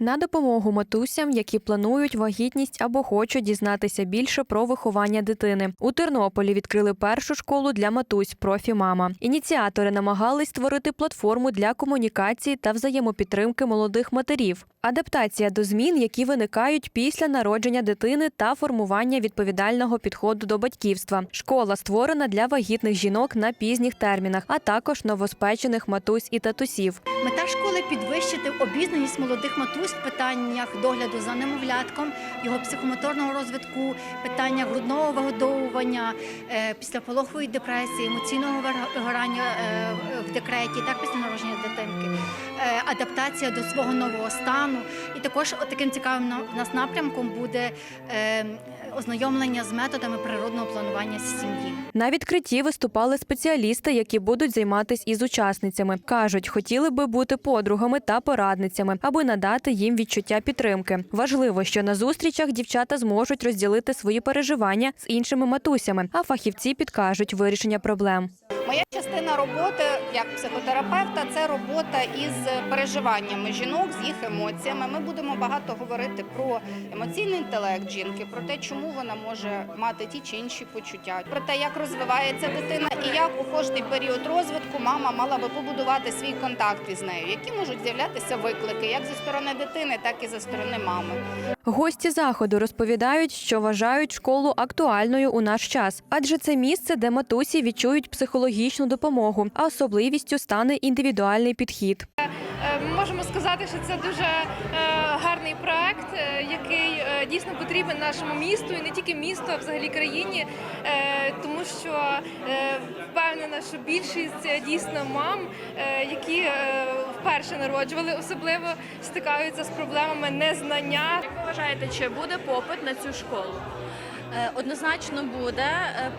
На допомогу матусям, які планують вагітність або хочуть дізнатися більше про виховання дитини. У Тернополі відкрили першу школу для матусь профі мама. Ініціатори намагались створити платформу для комунікації та взаємопідтримки молодих матерів. Адаптація до змін, які виникають після народження дитини та формування відповідального підходу до батьківства. Школа створена для вагітних жінок на пізніх термінах, а також новоспечених матусь і татусів. Мета школи підвищити обізнаність молодих матусь в питаннях догляду за немовлятком, його психомоторного розвитку, питання грудного вигодовування, е, післяпологової депресії, емоційного вигорання е, в декреті, так після народження дитинки, е, адаптація до свого нового стану. І також таким цікавим на- нас напрямком буде ознайомлення з методами природного планування сім'ї. На відкритті виступали спеціалісти, які будуть займатися із учасницями. кажуть, хотіли би бути подругами та порадницями, аби надати їм відчуття підтримки. Важливо, що на зустрічах дівчата зможуть розділити свої переживання з іншими матусями, а фахівці підкажуть вирішення проблем. Моя частина роботи як психотерапевта це робота із переживаннями жінок, з їх емоціями. Ми будемо багато говорити про емоційний інтелект жінки, про те, чому вона може мати ті чи інші почуття, про те, як розвивається дитина і як у кожний період розвитку мама мала би побудувати свій контакт із нею, які можуть з'являтися виклики як зі сторони дитини, так і зі сторони мами. Гості заходу розповідають, що вважають школу актуальною у наш час, адже це місце, де матусі відчують психологічну допомогу, а особливістю стане індивідуальний підхід. Е, Ми можемо сказати, що це дуже е, гарний проект, е, який дійсно потрібен нашому місту і не тільки місту, а взагалі країні, тому що впевнена, що більшість дійсно мам, які вперше народжували, особливо стикаються з проблемами незнання. Як ви вважаєте, чи буде попит на цю школу? Однозначно буде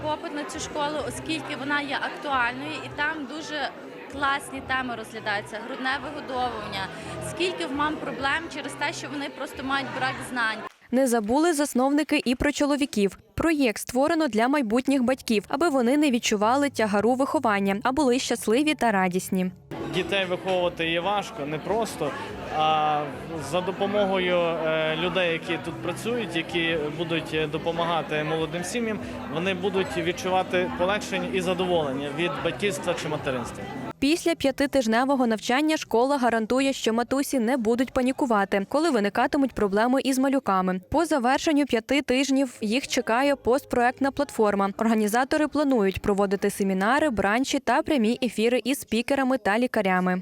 попит на цю школу, оскільки вона є актуальною і там дуже класні теми розглядаються. Грудне вигодовування, скільки в мам проблем через те, що вони просто мають брак знань. Не забули засновники і про чоловіків. Проєкт створено для майбутніх батьків, аби вони не відчували тягару виховання, а були щасливі та радісні. Дітей виховувати є важко, не просто. А за допомогою е, людей, які тут працюють, які будуть допомагати молодим сім'ям, вони будуть відчувати полегшення і задоволення від батьківства чи материнства. Після п'ятитижневого навчання школа гарантує, що матусі не будуть панікувати, коли виникатимуть проблеми із малюками. По завершенню п'яти тижнів їх чекає постпроектна платформа. Організатори планують проводити семінари, бранчі та прямі ефіри із спікерами та лікарями.